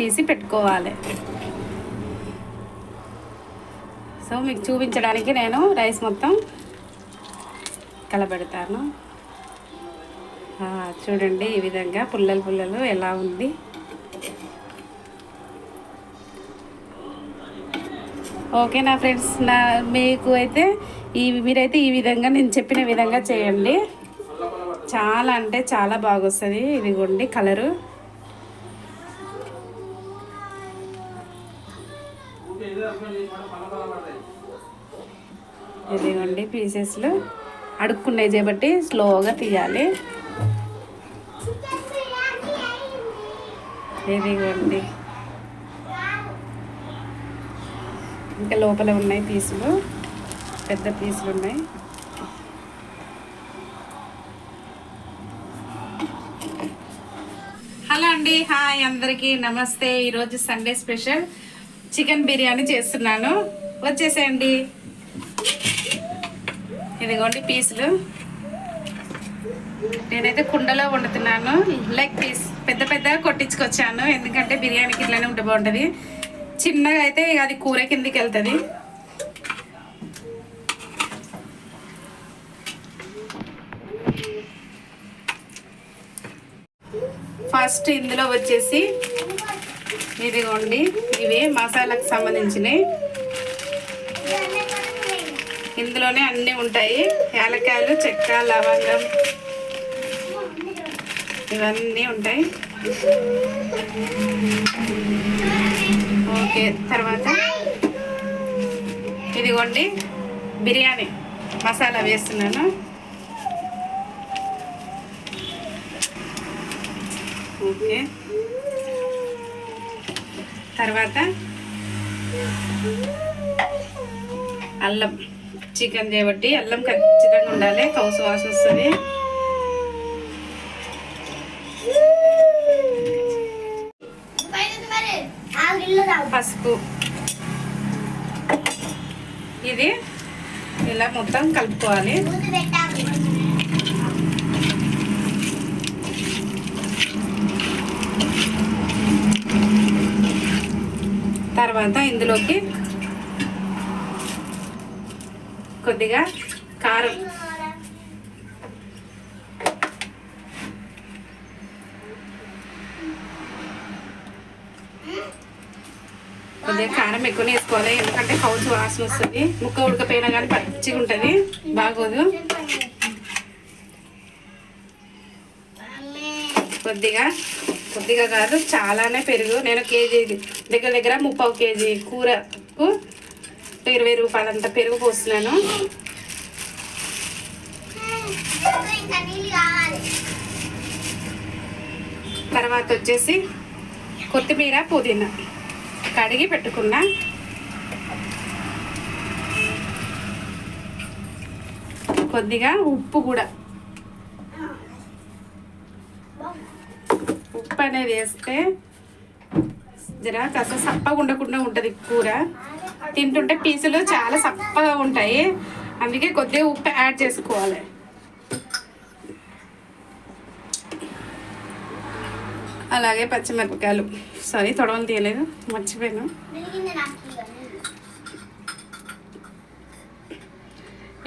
తీసి పెట్టుకోవాలి. సో మీకు చూపించడానికి నేను రైస్ మొత్తం కలబెడతాను. చూడండి ఈ విధంగా పుల్లలు పుల్లలు ఎలా ఉంది. ఓకే నా ఫ్రెండ్స్ నా మీకు అయితే ఈ మీరైతే ఈ విధంగా నేను చెప్పిన విధంగా చేయండి. చాలా అంటే చాలా బాగొస్తుంది. ఇదిగోండి కలరు. ఇదిగోండి పీసెస్లు. అడుక్కున్నాయి చేపట్టి స్లోగా తీయాలి. ఇదిగోండి. ఇంకా లోపల ఉన్నాయి పీసులు. పెద్ద పీసులు ఉన్నాయి. హలో అండి. హాయ్ అందరికీ. నమస్తే. ఈరోజు సండే స్పెషల్ చికెన్ బిర్యానీ చేస్తున్నాను. వచ్చేసేయండి. ఇదిగోండి పీసులు. నేనైతే కుండలో వండుతున్నాను. లెగ్ పీస్ పెద్ద పెద్దగా కొట్టించుకొచ్చాను. ఎందుకంటే బిర్యానీకి ఇట్లానే ఉంటే బాగుంటుంది. చిన్నగా అయితే అది కూర కిందికి వెళ్తుంది. ఫస్ట్ ఇందులో వచ్చేసి ఇదిగోండి. ఇవి మసాలాకు సంబంధించినవి. ఇందులోనే అన్నీ ఉంటాయి. యాలకాయలు చెక్క లవంగం. ఇవన్నీ ఉంటాయి. ఓకే తర్వాత ఇదిగోండి బిర్యానీ మసాలా వేస్తున్నాను. ఓకే. తర్వాత అల్లం. చికెన్ చేయబట్టి అల్లం ఖచ్చితంగా ఉండాలి కౌసు వాసన వస్తుంది. పసుపు. ఇది ఇలా మొత్తం కలుపుకోవాలి. తర్వాత ఇందులోకి కొద్దిగా కారం. కొద్దిగా కారం ఎక్కువనే వేసుకోవాలి. ఎందుకంటే హౌస్ వాసన వస్తుంది. ముక్క ఉడకపోయినా కానీ పచ్చిగా ఉంటుంది. బాగోదు. కొద్దిగా కొద్దిగా కాదు చాలానే పెరుగు. నేను కేజీ దగ్గర దగ్గర ముప్పావు కేజీ కూరకు ఇరవై రూపాయలంత పెరుగు పోస్తున్నాను. తర్వాత వచ్చేసి కొత్తిమీర పుదీనా కడిగి పెట్టుకున్నా. కొద్దిగా ఉప్పు కూడా. ఉప్పు అనేది వేస్తే జర కాస్త సప్పగా ఉండకుండా ఉంటుంది కూర. తింటుంటే పీసులు చాలా సప్పగా ఉంటాయి. అందుకే కొద్దిగా ఉప్పు యాడ్ చేసుకోవాలి. అలాగే పచ్చిమిరపకాయలు. సారీ తొడవలు తీయలేదు. మర్చిపోయాను.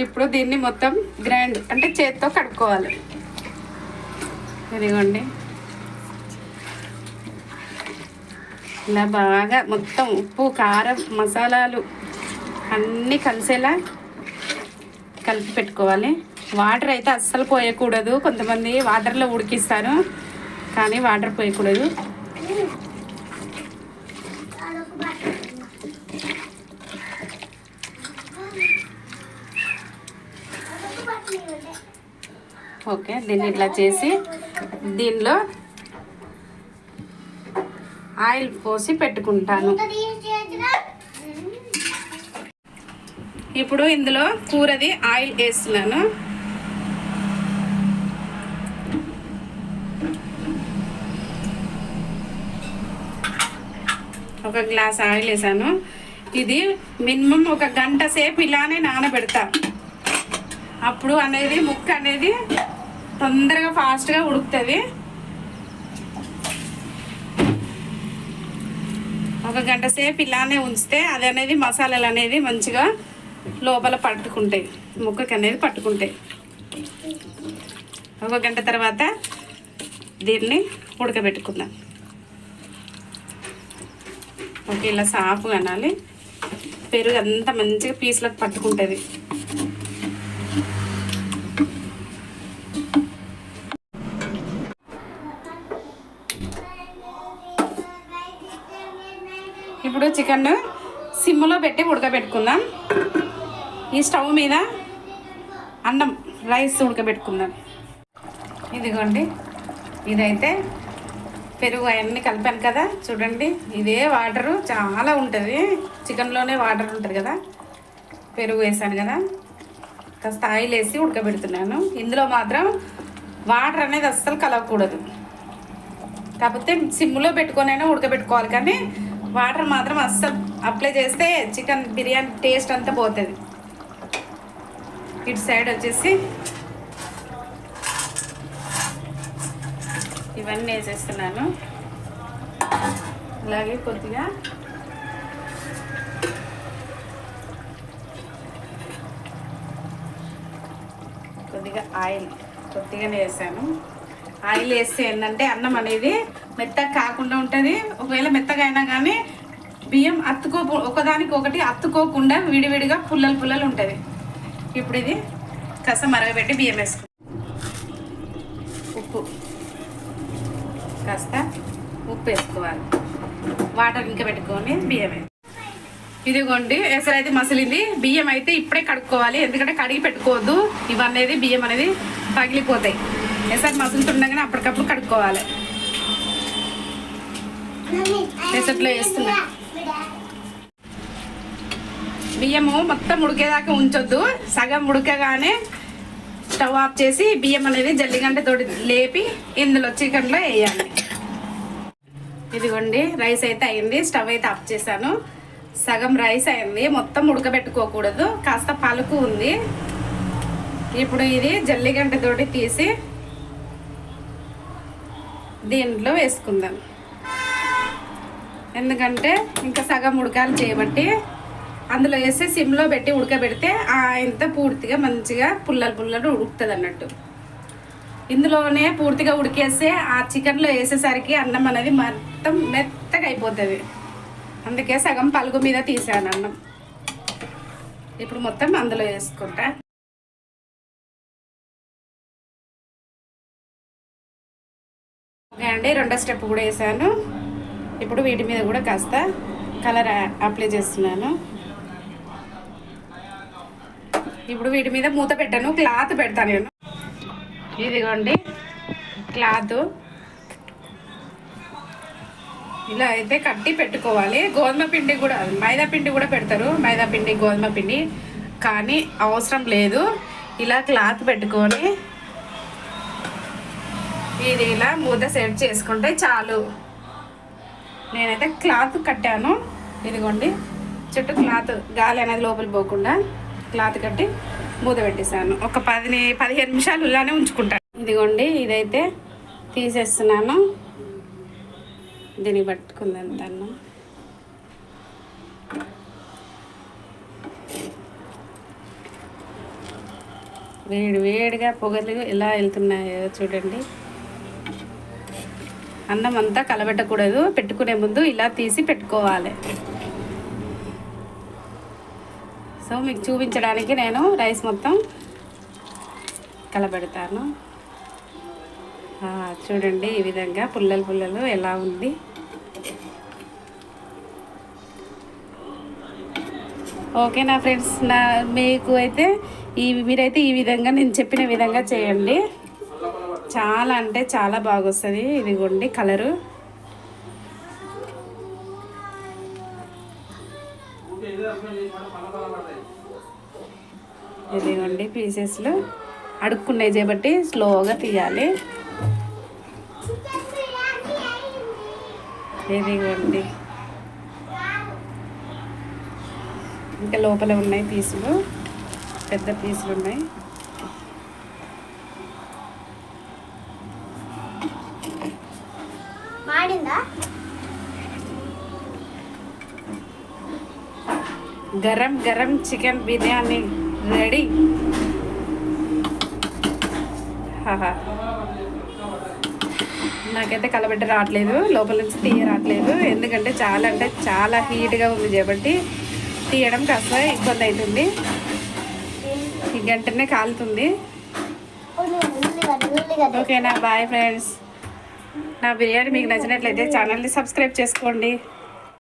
ఇప్పుడు దీన్ని మొత్తం గ్రైండ్ అంటే చేత్తో కడుక్కోవాలి. ఇదిగోండి. ఇలా బాగా మొత్తం ఉప్పు కారం మసాలాలు అన్నీ కలిసేలా కలిపి పెట్టుకోవాలి. వాటర్ అయితే అస్సలు పోయకూడదు. కొంతమంది వాటర్లో ఉడికిస్తారు. కానీ వాటర్ పోయకూడదు. ఓకే దీన్ని ఇట్లా చేసి దీనిలో ఆయిల్ పోసి పెట్టుకుంటాను. ఇప్పుడు ఇందులో కూరది ఆయిల్ వేస్తున్నాను. ఒక గ్లాస్ ఆయిల్ వేసాను. ఇది మినిమం ఒక గంట సేపు ఇలానే నానబెడతా. అప్పుడు అనేది ముక్క అనేది తొందరగా ఫాస్ట్గా ఉడుకుతుంది. ఒక గంట సేపు ఇలానే ఉంచితే అది అనేది మసాలాలు అనేది మంచిగా లోపల పట్టుకుంటాయి. ముక్కకి అనేది పట్టుకుంటాయి. ఒక గంట తర్వాత దీన్ని ఉడకబెట్టుకుందాం. ఓకే ఇలా సాఫ్ అనాలి. పెరుగు అంతా మంచిగా పీసులకు పట్టుకుంటుంది. చికెన్ సిమ్లో పెట్టి ఉడకబెట్టుకుందాం. ఈ స్టవ్ మీద అన్నం రైస్ ఉడకబెట్టుకుందాం. ఇదిగోండి ఇదైతే పెరుగు అవన్నీ కలిపాను కదా చూడండి ఇదే వాటరు చాలా ఉంటుంది. చికెన్లోనే వాటర్ ఉంటుంది కదా పెరుగు వేసాను కదా. కాస్త ఆయిల్ వేసి ఉడకబెడుతున్నాను. ఇందులో మాత్రం వాటర్ అనేది అస్సలు కలవకూడదు. కాకపోతే సిమ్లో పెట్టుకొనైనా ఉడకబెట్టుకోవాలి కానీ వాటర్ మాత్రం అస్సలు అప్లై చేస్తే చికెన్ బిర్యానీ టేస్ట్ అంతా పోతుంది. ఇటు సైడ్ వచ్చేసి ఇవన్నీ వేసేస్తున్నాను. అలాగే కొద్దిగా కొద్దిగా ఆయిల్ కొద్దిగానే వేసాను. ఆయిల్ వేస్తే ఏంటంటే అన్నం అనేది మెత్తగా కాకుండా ఉంటుంది. ఒకవేళ మెత్తగా అయినా కానీ బియ్యం అత్తుకో ఒకదానికి ఒకటి అత్తుకోకుండా విడివిడిగా పుల్లలు పుల్లలు ఉంటుంది. ఇప్పుడు ఇది కస మరగబెట్టి బియ్యం వేసుకో ఉప్పు. కాస్త ఉప్పు వేసుకోవాలి. వాటర్ ఇంకా పెట్టుకొని బియ్యం ఇదిగోండి ఎసరు అయితే మసిలింది. బియ్యం అయితే ఇప్పుడే కడుక్కోవాలి. ఎందుకంటే కడిగి పెట్టుకోవద్దు. ఇవన్నీ బియ్యం అనేది పగిలిపోతాయి. ఎసరు మసులుతుండగానే అప్పటికప్పుడు కడుక్కోవాలి. పెసట్లో వేస్తున్నా. బియ్యము మొత్తం ఉడికేదాకా ఉంచొద్దు. సగం ఉడకగానే స్టవ్ ఆఫ్ చేసి బియ్యం అనేది జల్లిగంటతోటి లేపి ఇందులో చికెన్లో వేయాలి. ఇదిగోండి రైస్ అయితే అయింది. స్టవ్ అయితే ఆఫ్ చేశాను. సగం రైస్ అయింది. మొత్తం ఉడకబెట్టుకోకూడదు. కాస్త పలుకు ఉంది. ఇప్పుడు ఇది జల్లిగంట తోటి తీసి దీంట్లో వేసుకుందాం. ఎందుకంటే ఇంకా సగం ఉడకాలి చేయబట్టి అందులో వేసి సిమ్లో పెట్టి ఉడకబెడితే ఆ ఇంత పూర్తిగా మంచిగా పుల్లలు పుల్లలు ఉడుకుతుంది అన్నట్టు. ఇందులోనే పూర్తిగా ఉడికేస్తే ఆ చికెన్లో వేసేసరికి అన్నం అనేది మొత్తం మెత్తగా అయిపోతుంది. అందుకే సగం పలుగు మీద తీసాను అన్నం. ఇప్పుడు మొత్తం అందులో వేసుకుంటా. ఓకే అండి రెండో స్టెప్ కూడా వేసాను. ఇప్పుడు వీటి మీద కూడా కాస్త కలర్ అప్లై చేస్తున్నాను. ఇప్పుడు వీటి మీద మూత పెట్టాను క్లాత్ పెడతాను నేను. ఇదిగోండి క్లాత్. ఇలా అయితే కట్టి పెట్టుకోవాలి. గోధుమ పిండి కూడా మైదా పిండి కూడా పెడతారు. మైదా పిండి గోధుమ పిండి. కానీ అవసరం లేదు. ఇలా క్లాత్ పెట్టుకొని ఇది ఇలా మూత సెట్ చేసుకుంటే చాలు. నేనైతే క్లాత్ కట్టాను. ఇదిగోండి చుట్టూ క్లాత్ గాలి అనేది లోపల పోకుండా క్లాత్ కట్టి మూత పెట్టేశాను. ఒక పది పదిహేను నిమిషాలు ఇలానే ఉంచుకుంటాను. ఇదిగోండి ఇదైతే తీసేస్తున్నాను. దీన్ని పట్టుకుందాను తను వేడి వేడిగా పొగలు ఎలా వెళ్తున్నాయో చూడండి. అన్నం అంతా కలబెట్టకూడదు. పెట్టుకునే ముందు ఇలా తీసి పెట్టుకోవాలి. సో మీకు చూపించడానికి నేను రైస్ మొత్తం కలబెడతాను. చూడండి ఈ విధంగా పుల్లలు పుల్లలు ఎలా ఉంది. ఓకే నా ఫ్రెండ్స్ నా మీకు అయితే ఈ మీరైతే ఈ విధంగా నేను చెప్పిన విధంగా చేయండి. చాలా అంటే చాలా బాగొస్తుంది. ఇదిగోండి కలరు. ఇదిగోండి పీసెస్లు. అడుక్కున్నాయి చేపట్టి స్లోగా తీయాలి. ఇదిగోండి. ఇంకా లోపల ఉన్నాయి పీసులు. పెద్ద పీసులు ఉన్నాయి గరం గరం చికెన్ బిర్యానీ రెడీ. నాకైతే కలబెట్ట రావట్లేదు లోపల నుంచి తీయ రావట్లేదు ఎందుకంటే చాలా అంటే చాలా హీట్గా ఉంది కాబట్టి తీయడం కాస్త ఇబ్బంది అవుతుంది ఈ గంటనే కాలుతుంది. ఓకేనా బాయ్ ఫ్రెండ్స్. నా బిర్యానీ మీకు నచ్చినట్లయితే ఛానల్ని సబ్స్క్రైబ్ చేసుకోండి.